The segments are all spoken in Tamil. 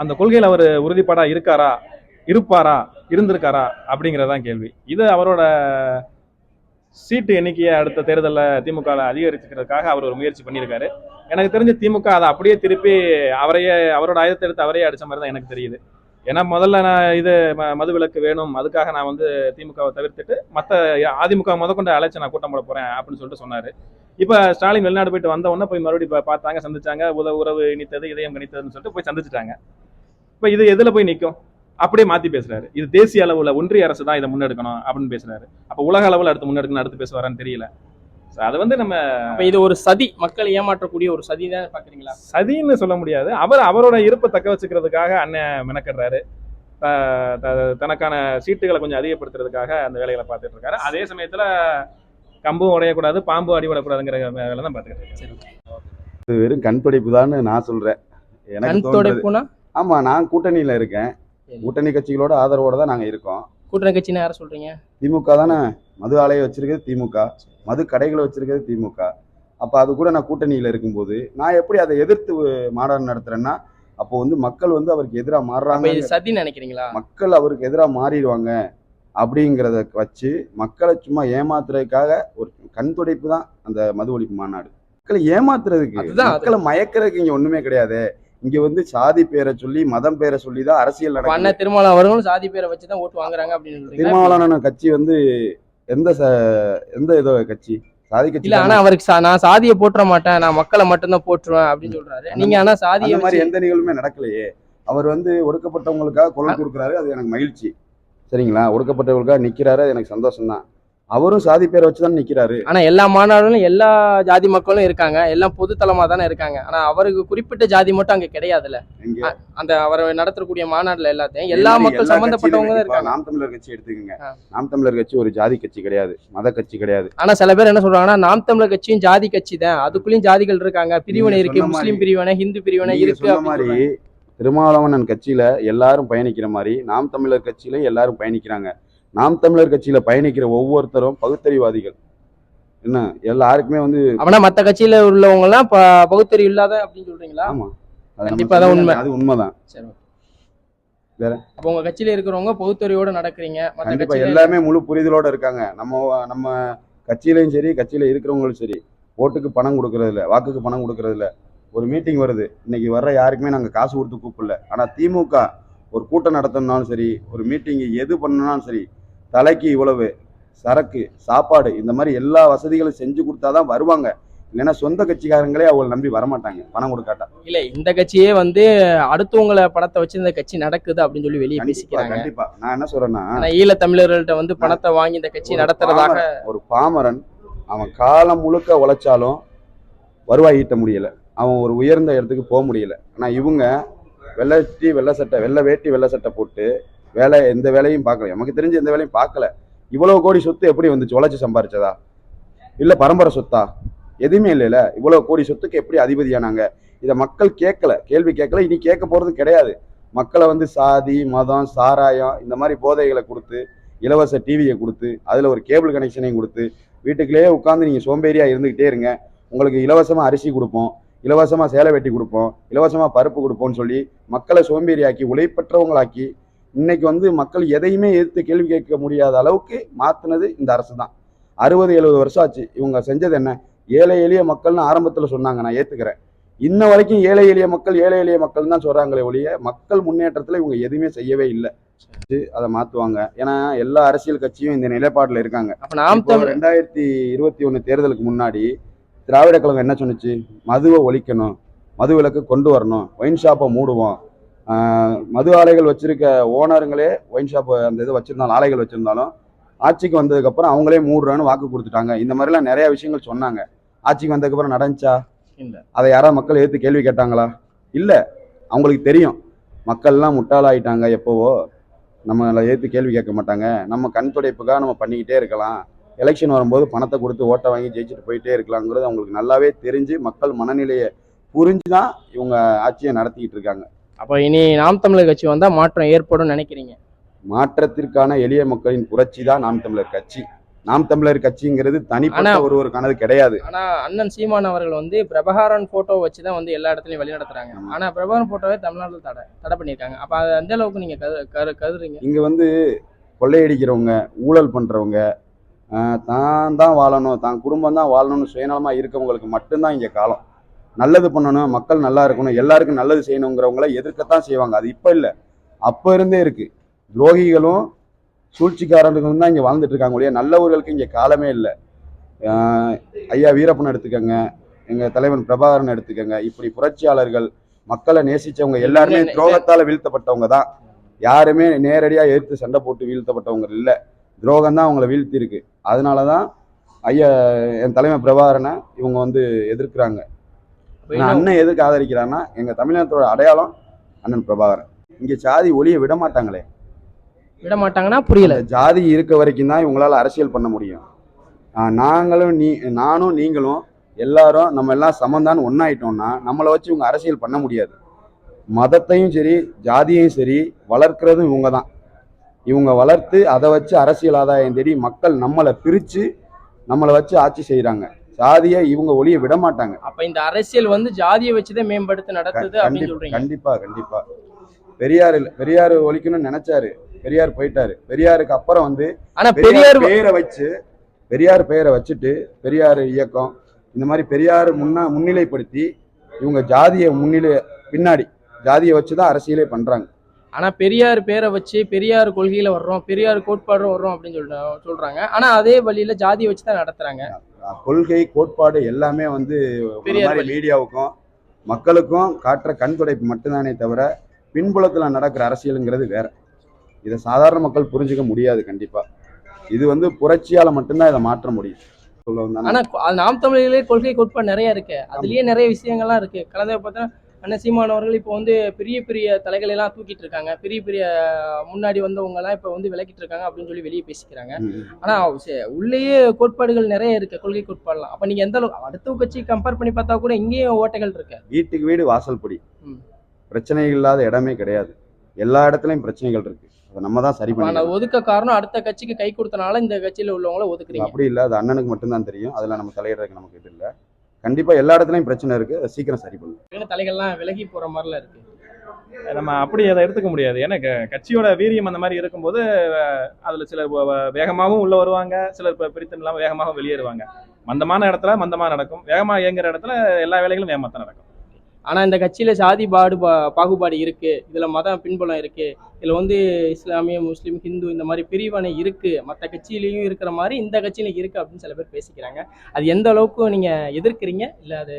அந்த கொள்கையில் அவர் உறுதிப்பாடா இருக்காரா? இருப்பாரா? இருந்திருக்காரா? அப்படிங்கிறதான் கேள்வி. இது அவரோட சீட்டு எண்ணிக்கையை அடுத்த தேர்தலில் திமுக அதிகரிச்சுக்கிறதுக்காக அவர் ஒரு முயற்சி பண்ணியிருக்காரு. எனக்கு தெரிஞ்ச திமுக அதை அப்படியே திருப்பி அவரையே அவரோட ஆயுதத்தை எடுத்து அவரையே அடித்த மாதிரி தான் எனக்கு தெரியுது. ஏன்னா முதல்ல நான் இது ம- மது விலக்கு வேணும் அதுக்காக நான் வந்து திமுகவை தவிர்த்துட்டு மற்ற அதிமுக முத கொண்டு அழைச்சி நான் கூட்டம் போட போறேன் அப்படின்னு சொல்லிட்டு சொன்னார். இப்போ ஸ்டாலின் வெளிநாடு போயிட்டு வந்த உடனே போய் மறுபடியும் பார்த்தாங்க சந்திச்சாங்க. உத உறவு இனித்தது இதயம் கணித்ததுன்னு சொல்லிட்டு போய் சந்திச்சிட்டாங்க. இப்போ இது எதுல போய் நிற்கும் அப்படியே மாத்தி பேசுறாரு. இது தேசிய அளவுல ஒன்றிய அரசு தான் இதை முன்னெடுக்கணும் அப்படின்னு பேசுறாரு. அப்ப உலக அளவுல அடுத்து முன்னெடுக்கணும் அடுத்து பேசுவாரான்னு தெரியல. அது வந்து நம்ம அப்ப இது ஒரு சதி மக்களை ஏமாற்றக்கூடிய ஒரு சதி தான் பாக்குறீங்களா? சதின்னு சொல்ல முடியாது. அவர் அவரோட இருப்பை தக்க வச்சுக்கிறதுக்காக அண்ணன் மெனக்கிடுறாரு. தனக்கான சீட்டுகளை கொஞ்சம் அதிகப்படுத்துறதுக்காக அந்த வேலைகளை பார்த்துட்டு இருக்காரு. அதே சமயத்துல கம்பும் உடையக்கூடாது பாம்பும் அடிபடக்கூடாதுங்கிற வேலை தான் பார்த்துக்கிட்டு இருக்காரு. இது வெறும் கண் துடைப்பு நான் சொல்றேன். எனக்கு ஆமா நான் கூட்டணியில இருக்கேன். கூட்டணி கட்சிகளோட ஆதரவோட தான் நாங்க இருக்கோம். கூட்டணி கட்சின்னு யார சொல்றீங்க? திமுக தானே. மது ஆலையை வச்சிருக்கிறது திமுக. மது கடைகளை வச்சிருக்கிறது திமுக. அப்ப அது கூட நான் கூட்டணியில இருக்கும்போது நான் எப்படி அதை எதிர்த்து மாநாடு நடத்துறேன்னா அப்போ வந்து மக்கள் வந்து அவருக்கு எதிராக மாறுறாங்க. சதின்னு நினைக்கிறீங்களா? மக்கள் அவருக்கு எதிராக மாறிடுவாங்க. அப்படிங்கிறத வச்சு மக்களை சும்மா ஏமாத்துறதுக்காக ஒரு கண் துடைப்பு தான் அந்த மது ஒழிப்பு மாநாடு. மக்களை ஏமாத்துறதுக்கு. மக்களை மயக்கிறதுக்கு இங்க ஒண்ணுமே கிடையாது. இங்க வந்து சாதி பேரை சொல்லி மதம் பேரை சொல்லி தான் அரசியல் அண்ணன் திருமாவளவன் அவர்களும் சாதி பேரை வச்சுதான் ஓட்டு வாங்குறாங்க அப்படின்னு? திருமாவளவன் கட்சி வந்து எந்த எந்த இதோ கட்சி? சாதி கட்சி இல்ல ஆனா தானே. அவருக்கு நான் சாதியை போட்டுற மாட்டேன் நான் மக்களை மட்டும்தான் போட்டுருவேன் அப்படின்னு சொல்றாரு. நீங்க ஆனா சாதியை மாதிரி வச்சு- எந்த நிகழ்வுமே நடக்கலையே. அவர் வந்து ஒடுக்கப்பட்டவங்களுக்காக குரல் கொடுக்குறாரு அது எனக்கு மகிழ்ச்சி. சரிங்களா? ஒடுக்கப்பட்டவங்களுக்காக நிக்கிறாரு அது எனக்கு சந்தோஷம் தான் அவரும் சாதி பேரை வச்சு தான் நிக்கிறாரு. ஆனா எல்லா மாநாடுகளும் எல்லா ஜாதி மக்களும் இருக்காங்க. எல்லாம் பொதுத்தளமா தானே இருக்காங்க. ஆனா அவருக்கு குறிப்பிட்ட ஜாதி மட்டும் அங்க கிடையாதுல்ல. அந்த அவர் நடத்தக்கூடிய மாநாடுல எல்லாத்தையும் எல்லா மக்கள் தான் இப்ப இருக்காங்க. நாம் தமிழர் கட்சி எடுத்துக்கோங்க. நாம் தமிழர் கட்சி ஒரு ஜாதி கட்சி கிடையாது. மத கட்சி கிடையாது. ஆனா சில பேர் என்ன சொல்றாங்கன்னா நாம் தமிழர் கட்சியும் ஜாதி கட்சி தான். அதுக்குள்ளயும் ஜாதிகள் இருக்காங்க. பிரிவினை இருக்கு. முஸ்லீம் பிரிவினை ஹிந்து பிரிவினை இருக்கு மாதிரி சொல்றாங்க. திருமாவளவன் கட்சியில எல்லாரும் பயணிக்கிற மாதிரி நாம் தமிழர் கட்சியில எல்லாரும் பயணிக்கிறாங்க. நாம் தமிழர் கட்சியில பயணிக்கிற ஒவ்வொருத்தரும் பகுத்தறிவாதிகள். என்ன எல்லாருக்குமே வந்து அப்படின்னா மத்த கட்சியில உள்ளவங்க எல்லாம் பகுத்தறிவு இல்லாத அப்படின்னு சொல்றீங்களா? ஆமா. அது நம்ம கண்டிப்பா அதான் சொல்லி- உண்மை. அது உண்மைதான். சரி okay. வேற? அப்ப உங்க கட்சியில இருக்கிறவங்க பகுத்தறிவோட நடக்கிறீங்க கண்டிப்பா எல்லாமே முழு புரிதலோட இருக்காங்க. நம்ம நம்ம கட்சியிலையும் சரி கட்சியில இருக்கிறவங்களும் சரி ஓட்டுக்கு பணம் கொடுக்கறது இல்ல வாக்குக்கு பணம் கொடுக்கறது இல்ல ஒரு மீட்டிங் வருது. இன்னைக்கு வர்ற யாருக்குமே நாங்க காசு கொடுத்து கூப்பிடல. ஆனா திமுக ஒரு கூட்டம் நடத்தணும்னாலும் சரி ஒரு மீட்டிங் எது பண்ணணும்னாலும் சரி தலைக்கு இவ்வளவு சரக்கு சாப்பாடு இந்த மாதிரி எல்லா வசதிகளும் செஞ்சு கொடுத்தாதான் வருவாங்க. இல்லைன்னா சொந்த கட்சிக்காரங்களே அவங்களை நம்பி வரமாட்டாங்க பணம் கொடுக்காட்டா. இல்ல இந்த கட்சியே வந்து அடுத்தவங்கள படத்தை வச்சு இந்த கட்சி நடக்குது அப்படின்னு சொல்லி வெளியே பேசிக்கிறாங்க. கண்டிப்பா. நான் என்ன சொல்றேன்னா ஈழ தமிழர்கள்ட்ட வந்து பணத்தை வாங்கி இந்த கட்சி நடத்துறதாக ஒரு பாமரன் அவன் காலம் முழுக்க உழைச்சாலும் வருவாய் ஈட்ட முடியல. அவன் ஒரு உயர்ந்த இடத்துக்கு போக முடியல. ஆனா இவங்க வெள்ளை வெள்ளை சட்டை வெள்ளை வேட்டி வெள்ளை சட்டை போட்டு வேலை எந்த வேலையும் பார்க்கல. நமக்கு தெரிஞ்சு எந்த வேலையும் பார்க்கல. இவ்வளவு கோடி சொத்து எப்படி வந்துச்சு? உழைச்சி சம்பாரிச்சதா? இல்லை பரம்பரை சொத்தா? எதுவுமே இல்லைல்ல. இவ்வளோ கோடி சொத்துக்கு எப்படி அதிபதியானாங்க? இதை மக்கள் கேட்கல. கேள்வி கேட்கல. இனி கேட்க போகிறது கிடையாது. மக்களை வந்து சாதி மதம் சாராயம் இந்த மாதிரி போதைகளை கொடுத்து இலவச டிவியை கொடுத்து அதில் ஒரு கேபிள் கனெக்ஷனையும் கொடுத்து வீட்டுக்குள்ளேயே உட்காந்து நீங்கள் சோம்பேறியாக இருந்துக்கிட்டே இருங்க. உங்களுக்கு இலவசமாக அரிசி கொடுப்போம். இலவசமாக சேலை வெட்டி கொடுப்போம். இலவசமாக பருப்பு கொடுப்போம்னு சொல்லி மக்களை சோம்பேறியாக்கி உழைப்பற்றவங்களாக்கி இன்னைக்கு வந்து மக்கள் எதையுமே எதிர்த்து கேள்வி கேட்க முடியாத அளவுக்கு மாற்றினது இந்த அரசு தான் அறுபது எழுபது வருஷம் ஆச்சு. இவங்க செஞ்சது என்ன? ஏழை எளிய மக்கள்னு ஆரம்பத்தில் சொன்னாங்க நான் ஏற்றுக்கிறேன் இன்ன வரைக்கும் ஏழை எளிய மக்கள் ஏழை எளிய மக்கள் தான் சொல்கிறாங்களே ஒழிய மக்கள் முன்னேற்றத்தில் இவங்க எதுவுமே செய்யவே இல்லை. அதை மாற்றுவாங்க ஏன்னா எல்லா அரசியல் கட்சியும் இந்த நிலைப்பாட்டில் இருக்காங்க. அப்ப நாம் ரெண்டாயிரத்தி இருபத்தி ஒன்று தேர்தலுக்கு முன்னாடி திராவிட கழகம் என்ன சொன்னுச்சு? மதுவை ஒழிக்கணும் மது விலக்கு கொண்டு வரணும் ஒயின் ஷாப்பை மூடுவோம் மது ஆலைகள் வச்சிருக்க ஓனருங்களே ஒயின் ஷாப் அந்த இது வச்சிருந்தாலும் ஆலைகள் வச்சிருந்தாலும் ஆட்சிக்கு வந்ததுக்கப்புறம் அவங்களே மூடுறேன்னு வாக்கு கொடுத்துட்டாங்க. இந்த மாதிரிலாம் நிறைய விஷயங்கள் சொன்னாங்க. ஆட்சிக்கு வந்ததுக்கப்புறம் நடந்துச்சா? இல்ல. அதை யாராவது மக்கள் ஏற்று கேள்வி கேட்டாங்களா? இல்லை. அவங்களுக்கு தெரியும். மக்கள்லாம் முட்டாளாயிட்டாங்க எப்போவோ. நம்மளை ஏற்று கேள்வி கேட்க மாட்டாங்க. நம்ம கண் துடைப்புக்காக நம்ம பண்ணிக்கிட்டே இருக்கலாம். எலெக்ஷன் வரும்போது பணத்தை கொடுத்து ஓட்டை வாங்கி ஜெயிச்சுட்டு போயிட்டே இருக்கலாங்கிறது அவங்களுக்கு நல்லாவே தெரிஞ்சு மக்கள் மனநிலையை புரிஞ்சு தான் இவங்க ஆட்சியை நடத்திக்கிட்டு இருக்காங்க. அப்ப இனி நாம் தமிழர் கட்சி வந்தா மாற்றம் ஏற்படும் நினைக்கிறீங்க? மாற்றத்திற்கான எளிய மக்களின் புரட்சி தான் நாம் தமிழர் கட்சி. நாம் தமிழர் கட்சிங்கிறது தனிப்பட்ட ஒருவருக்கானது கிடையாது. ஆனா அண்ணன் சீமான் அவர்கள் வந்து பிரபகாரன் போட்டோ வச்சு தான் வந்து எல்லா இடத்துலயும் வழி நடத்துறாங்க ஆமா. ஆனா பிரபகாரன் போட்டோவே தமிழ்நாட்டில் தடை தடை பண்ணியிருக்காங்க. அப்ப அது எந்த அளவுக்கு நீங்க கரு கரு கருதுறீங்க? இங்க வந்து கொள்ளையடிக்கிறவங்க ஊழல் பண்றவங்க ஆஹ், தான் தான் வாழணும் தான் குடும்பம் தான் வாழணும்னு சுயநலமா இருக்கவங்களுக்கு மட்டும்தான் இங்க காலம். நல்லது பண்ணணும் மக்கள் நல்லா இருக்கணும் எல்லாருக்கும் நல்லது செய்யணுங்கிறவங்கள எதிர்க்கத்தான் செய்வாங்க. அது இப்ப இல்ல. அப்ப இருந்தே இருக்கு. துரோகிகளும் சூழ்ச்சிக்காரர்களும் தான் இங்க வாழ்ந்துட்டு இருக்காங்க ஒழிய நல்லவர்களுக்கு இங்க காலமே இல்லை. ஐயா வீரப்பன் எடுத்துக்கங்க எங்க தலைவன் பிரபாகரன் எடுத்துக்கங்க. இப்படி புரட்சியாளர்கள் மக்களை நேசிச்சவங்க எல்லாருமே. துரோகத்தால வீழ்த்தப்பட்டவங்க தான். யாருமே நேரடியா எதிர்த்து சண்டை போட்டு வீழ்த்தப்பட்டவங்க இல்ல. துரோகம் தான் அவங்கள வீழ்த்தி இருக்கு அதனாலதான் ஐயா என் தலைவன் பிரபாகரனை இவங்க வந்து எதிர்க்கிறாங்க. அண்ணன் எதுக்கு ஆதரிக்கிறான்னா எங்க தமிழ்நாட்டோட அடையாளம் அண்ணன் பிரபாகரன். இங்க சாதி ஒளிய விட மாட்டாங்களே. விட மாட்டாங்கன்னா புரியல. ஜாதி இருக்க வரைக்கும் தான் இவங்களால அரசியல் பண்ண முடியும். நாங்களும் நீ நானும் நீங்களும் எல்லாரும் நம்ம எல்லாம் சமந்தான்னு ஒன்னாயிட்டோம்னா நம்மளை வச்சு இவங்க அரசியல் பண்ண முடியாது. மதத்தையும் சரி ஜாதியையும் சரி வளர்க்கிறதும் இவங்க தான் இவங்க வளர்த்து அதை வச்சு அரசியல் ஆதாயம் தேடி மக்கள் நம்மளை பிரித்து நம்மளை வச்சு ஆட்சி செய்கிறாங்க ஜாதியை இவங்க ஒளிய விட மாட்டாங்க அப்ப இந்த அரசியல் வந்து ஜாதியை வச்சுதான் மேம்படுத்தி நடத்துது அப்படின்னு கண்டிப்பா சொல்றீங்க. கண்டிப்பா கண்டிப்பா. பெரியார் இல்ல பெரியார் ஒழிக்கணும்னு நினைச்சாரு. பெரியார் போயிட்டாரு. பெரியாருக்கு அப்புறம் வந்து ஆனா பெரியார் பெயரை வச்சு பெரியார் பெயரை வச்சுட்டு பெரியார் இயக்கம் இந்த மாதிரி பெரியார் முன்னா முன்னிலைப்படுத்தி இவங்க ஜாதியை முன்னிலை பின்னாடி ஜாதியை வச்சு தான் அரசியலே பண்றாங்க. ஆனா பெரியார் பேரை வச்சு பெரியார் கொள்கையில வர்றோம் பெரியார் கோட்பாடு வர்றோம் அப்படின்னு சொல்ற சொல்றாங்க. ஆனா அதே வழியில ஜாதியை வச்சு தான் நடத்துறாங்க. அஹ் கொள்கை கோட்பாடு எல்லாமே வந்து பெரியார் வழி. மீடியாவுக்கும் மக்களுக்கும் காட்டுற கண் துடைப்பு மட்டும்தானே தவிர பின்புலத்தில் நடக்கிற அரசியலுங்கிறது வேற. இதை சாதாரண மக்கள் புரிஞ்சுக்க முடியாது கண்டிப்பா. இது வந்து புரட்சியால மட்டும்தான் இதை மாற்ற முடியும். சொல்ல வந்தானே. ஆனா கொ- அது நாம் தமிழர்களே கொள்கை கோட்பாடு நிறைய இருக்கு. அதுலயே நிறைய விஷயங்கள்லாம் இருக்கு. கலந்த பார்த்தா அண்ணன் சீமான் அவர்கள் இப்போ வந்து பெரிய பெரிய தலைகளை எல்லாம் தூக்கிட்டு இருக்காங்க. பெரிய பெரிய முன்னாடி வந்தவங்க எல்லாம் இப்போ வந்து விலக்கிட்டு இருக்காங்க அப்படின்னு சொல்லி வெளியே பேசிக்கிறாங்க. ஆனா உள்ளேயே கோட்பாடுகள் நிறைய இருக்கு கொள்கை கோட்பாடுலாம். அப்ப நீங்க எந்த அளவுக்கு அடுத்த கட்சி கம்பேர் பண்ணி பார்த்தா கூட இங்கேயும் ஓட்டைகள் இருக்கு. வீட்டுக்கு வீடு வாசல் படி. பிரச்சனைகள் இல்லாத இடமே கிடையாது. எல்லா இடத்துலயும் பிரச்சனைகள் இருக்கு. அதை நம்ம தான் சரி பண்ணி ஒதுக்க காரணம் அடுத்த கட்சிக்கு கை கொடுத்தனால இந்த கட்சியில உள்ளவங்கள ஒதுக்குறீங்க. அப்படி இல்லை. அது அண்ணனுக்கு மட்டும்தான் தெரியும். அதுல நம்ம தலையிடறதுக்கு நமக்கு இது இல்லை. கண்டிப்பா எல்லா இடத்துலயும் பிரச்சனை இருக்கு. அதை சீக்கிரம் சரி பண்ணும் தலைகள்லாம் விலகி போற மாதிரிலாம் இருக்கு. நம்ம அப்படி அதை எடுத்துக்க முடியாது. ஏன்னா க- கட்சியோட வீரியம் அந்த மாதிரி இருக்கும்போது அஹ், அதுல சிலர் வேகமாகவும் உள்ள வருவாங்க. சிலர் இப்ப பிரித்தம் இல்லாம வேகமாக வெளியேறுவாங்க. மந்தமான இடத்துல மந்தமா நடக்கும். வேகமா இயங்குற இடத்துல எல்லா வேலைகளும் வேகமாக தான் நடக்கும். ஆனால் இந்த கட்சியில் சாதி பாடு பா- பாகுபாடு இருக்குது இதில் மதம் பின்புலம் இருக்குது இதில் வந்து இஸ்லாமிய முஸ்லீம் ஹிந்து இந்த மாதிரி பிரிவினை இருக்குது மற்ற கட்சியிலையும் இருக்கிற மாதிரி இந்த கட்சியில இருக்குது அப்படின்னு சில பேர் பேசிக்கிறாங்க. அது எந்த அளவுக்கு நீங்கள் எதிர்க்கிறீங்க? இல்லை அது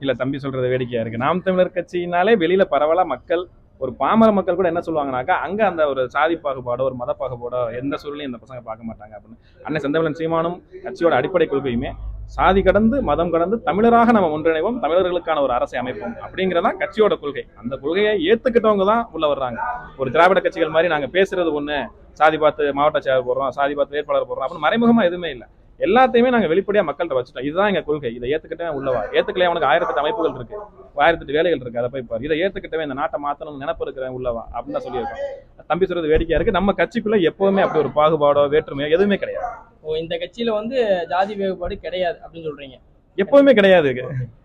இல்லை தம்பி சொல்கிறது வேடிக்கையாக இருக்குது நாம் தமிழர் கட்சியினாலே வெளியில் பரவலாக மக்கள் ஒரு பாமர மக்கள் கூட என்ன சொல்லுவாங்கனாக்கா அங்கே அந்த ஒரு சாதி பாகுபாடோ ஒரு மத பாகுபாடோ எந்த சூழலையும் இந்த பசங்க பார்க்க மாட்டாங்க அப்படின்னு. அண்ணன் செந்தமிழன் சீமானும் கட்சியோட அடிப்படை கொள்கையுமே சாதி கடந்து மதம் கடந்து தமிழராக நம்ம ஒன்றிணைவோம் தமிழர்களுக்கான ஒரு அரசை அமைப்போம் அப்படிங்கிறதா கட்சியோட கொள்கை. அந்த கொள்கையை ஏத்துக்கிட்டவங்க தான் உள்ள வர்றாங்க. ஒரு திராவிட கட்சிகள் மாதிரி நாங்கள் பேசுறது ஒன்று சாதி பார்த்து மாவட்ட செயலர் போடுறோம் சாதி பார்த்து வேட்பாளர் போடுறோம் அப்படின்னு மறைமுகமாக எதுவுமே இல்லை. எல்லாத்தையுமே நாங்க வெளிப்படையா மக்கள்கிட்ட வச்சுட்டோம். இதுதான் எங்க கொள்கை. இதை ஏத்துக்கிட்டே உள்ளவா? ஏத்துக்கலையே? அவனுக்கு ஆயிரத்தெட்டு அமைப்புகள் இருக்கு. ஆயிரத்தெட்டு வேலைகள் இருக்கு. அதை போய் பாரு. இதை ஏத்துக்கிட்டவே இந்த நாட்டை மாத்தணும்னு நினைப்பு இருக்கிறேன் உள்ளவா? அப்படின்னு தான் சொல்லியிருக்கோம். தம்பி சொல்றது வேடிக்கையா இருக்கு. நம்ம கட்சிக்குள்ள எப்பவுமே அப்படி ஒரு பாகுபாடோ வேற்றுமையோ எதுவுமே கிடையாது. ஓ, இந்த கட்சியில வந்து ஜாதி வேறுபாடு கிடையாது அப்படின்னு சொல்றீங்க. எப்பவுமே கிடையாது.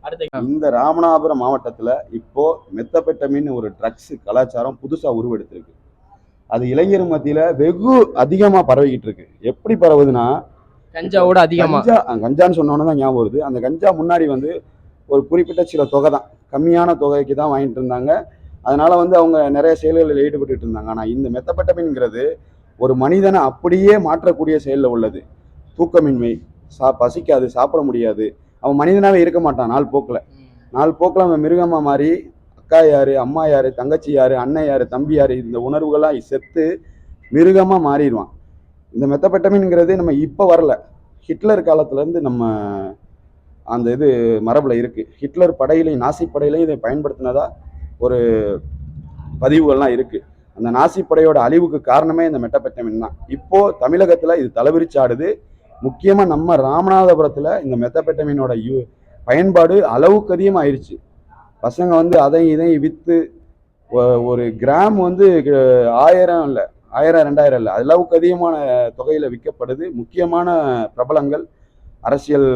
அடுத்த இந்த ராமநாதபுரம் மாவட்டத்துல இப்போ மெத்தப்பெட்டமின் ஒரு ட்ரக்ஸ் கலாச்சாரம் புதுசா உருவெடுத்திருக்கு. அது இளைஞர் மத்தியில வெகு அதிகமா பரவிக்கிட்டு இருக்கு. எப்படி பரவுதுன்னா கஞ்சாவோட அதிகமா. கஞ்சா கஞ்சான்னு சொன்னோன்னு தான் ஞாபகம் வருது. அந்த கஞ்சா முன்னாடி வந்து ஒரு குறிப்பிட்ட சில தொகை தான். கம்மியான தொகைக்கு தான் வாங்கிட்டு இருந்தாங்க. அதனால வந்து அவங்க நிறைய செயல்களில் ஈடுபட்டு இருந்தாங்க. ஆனால் இந்த மெத்தப்பட்டமின்ங்கிறது ஒரு மனிதனை அப்படியே மாற்றக்கூடிய செயலில் உள்ளது. தூக்கமின்மை சா பசிக்காது சாப்பிட முடியாது. அவன் மனிதனாவே இருக்க மாட்டான் நாள் போக்கில். நாள் போக்கில் அவன் மிருகமாக மாறி அக்கா யாரு அம்மா யாரு தங்கச்சி யாரு அண்ணன் யாரு தம்பி யாரு இந்த உணர்வுகள்லாம் செத்து மிருகமாக மாறிடுவான். இந்த மெத்தப்பட்டமின்ங்கிறது நம்ம இப்போ வரல. ஹிட்லர் காலத்துலேருந்து நம்ம அந்த இது மரபில் இருக்குது ஹிட்லர் படையிலையும் நாசி படையிலையும் இதை பயன்படுத்தினதா ஒரு பதிவுகள்லாம் இருக்குது அந்த நாசி படையோட அழிவுக்கு காரணமே இந்த மெத்தப்பட்டமின் தான். இப்போ தமிழகத்தில் இது தலைவிரிச்சாடுது முக்கியமாக நம்ம ராமநாதபுரத்தில் இந்த மெத்தப்பட்டமினோட யூ பயன்பாடு அளவுக்கு அதிகமாக ஆயிடுச்சு பசங்க வந்து அதையும் இதையும் விற்று ஒரு கிராம் வந்து ஆயிரம் இல்லை ஆயிரம் ரெண்டாயிரம் இல்லை. அளவுக்கு அதிகமான தொகையில விற்கப்படுது. முக்கியமான பிரபலங்கள் அரசியல்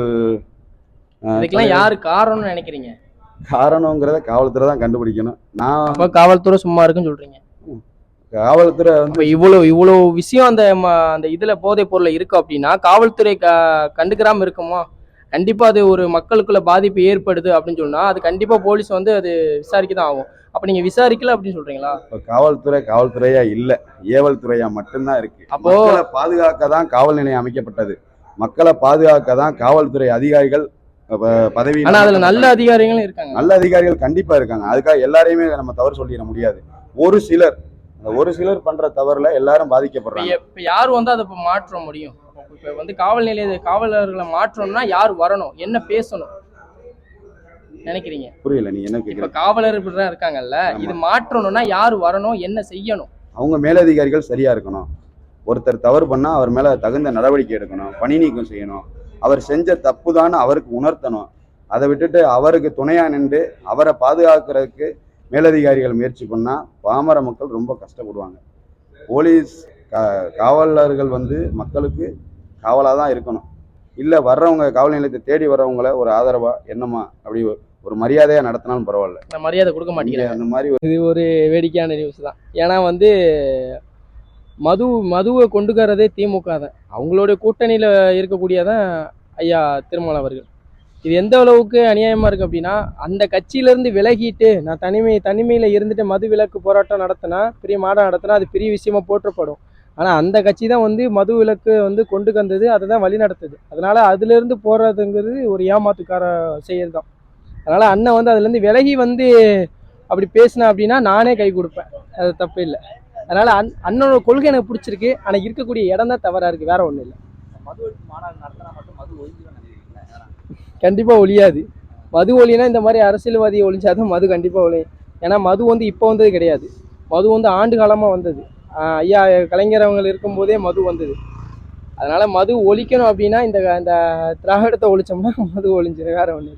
இதுக்கெல்லாம் யாரு காரணம்னு நினைக்கிறீங்க? காரணங்கிறத காவல்துறை தான் கண்டுபிடிக்கணும். நான் அப்ப காவல்துறை சும்மா இருக்குன்னு சொல்றீங்க. காவல்துறை வந்து இவ்வளவு இவ்வளவு விஷயம் அந்த அந்த இதுல போதைப் பொருள்ல இருக்கு அப்படின்னா காவல்துறை க கண்டுக்கிறாம இருக்குமா? கண்டிப்பா அது ஒரு மக்களுக்குள்ள பாதிப்பு ஏற்படுது அப்படின்னு சொன்னா அது கண்டிப்பா போலீஸ் வந்து அது விசாரிக்க தான் ஆகும். அப்ப நீங்க விசாரிக்கல அப்படின்னு சொல்றீங்களா? இப்ப காவல்துறை காவல்துறையா இல்ல. ஏவல் துறையா மட்டும்தான் இருக்கு. அப்போ- பாதுகாக்க தான் காவல் நிலையம் அமைக்கப்பட்டது. மக்களை பாதுகாக்க தான் காவல்துறை அதிகாரிகள் பதவி ஆனா அதுல நல்ல அதிகாரிகளும் இருக்காங்க. நல்ல அதிகாரிகள் கண்டிப்பா இருக்காங்க. அதுக்காக எல்லாரையுமே நம்ம தவறு சொல்லிட முடியாது. ஒரு சிலர் ஒரு சிலர் பண்ற தவறுல எல்லாரும் பாதிக்கப்படுறாங்க. யார் வந்து அதை இப்ப மாற்ற முடியும்? இப்ப வந்து காவல் நிலைய காவலர்களை மாற்றணும்னா யார் வரணும்? என்ன பேசணும்? நினைக்கிறீங்க? புரியல நீ என்ன இப்ப காவலர் இப்படிதான் இருக்காங்கல்ல. இது மாற்றணும்னா யார் வரணும்? என்ன செய்யணும்? அவங்க மேலதிகாரிகள் சரியா இருக்கணும். ஒருத்தர் தவறு பண்ணா அவர் மேல தகுந்த நடவடிக்கை எடுக்கணும் பணி நீக்கம் செய்யணும். அவர் செஞ்ச தப்பு அவருக்கு உணர்த்தணும். அதை விட்டுட்டு அவருக்கு துணையா நின்று அவரை பாதுகாக்கிறதுக்கு மேலதிகாரிகள் முயற்சி பண்ணா பாமர மக்கள் ரொம்ப கஷ்டப்படுவாங்க. போலீஸ் காவலர்கள் வந்து மக்களுக்கு காவலாக தான் இருக்கணும். இல்லை வர்றவங்க காவல் நிலையத்தை தேடி வர்றவங்கள ஒரு ஆதரவா என்னம்மா அப்படி ஒரு மரியாதையா நடத்தினாலும் பரவாயில்ல. இந்த மரியாதை கொடுக்க இங்க மாட்டேங்கிறாங்க அந்த மாதிரி இது ஒரு வேடிக்கையான நியூஸ் தான். ஏன்னா வந்து மது மதுவை கொண்டு வரதே திமுக தான். அவங்களுடைய கூட்டணியில் இருக்கக்கூடியதான் ஐயா திருமலை அவர்கள். இது எந்த அளவுக்கு அநியாயமாக இருக்குது அப்படின்னா அந்த கட்சியிலேருந்து விலகிட்டு நான் தனிமை தனிமையில் இருந்துட்டு மது விலக்கு போராட்டம் நடத்தினா பெரிய மாடம் நடத்தினா அது பெரிய விஷயமா போற்றப்படும். ஆனால் அந்த கட்சி தான் வந்து மது விலக்கு வந்து கொண்டு வந்தது அதை தான் வழி நடத்துது அதனால் அதுலேருந்து போகிறதுங்கிறது ஒரு ஏமாத்துக்கார செயல் தான் அதனால் அண்ணன் வந்து அதுலேருந்து விலகி வந்து அப்படி பேசினேன் அப்படின்னா நானே கை கொடுப்பேன். அது தப்பு இல்லை. அதனால அண் அண்ணனோட கொள்கை எனக்கு பிடிச்சிருக்கு. ஆனால் இருக்கக்கூடிய இடம் தான் தவறா இருக்கு. வேற ஒன்றும் இல்லை. கண்டிப்பாக ஒழியாது. மது ஒழினா இந்த மாதிரி அரசியல்வாதியை ஒழிஞ்சாதான் மது கண்டிப்பாக ஒழியும். ஏன்னா மது வந்து இப்போ வந்தது கிடையாது. மது வந்து ஆண்டு காலமாக வந்தது. ஐயா கலைஞர் அவங்க இருக்கும்போதே மது வந்தது. அதனால் மது ஒழிக்கணும் அப்படின்னா இந்த இந்த திராவிடத்தை ஒழிச்சோம்னா மது ஒழிஞ்சிடும் வேறு ஒன்று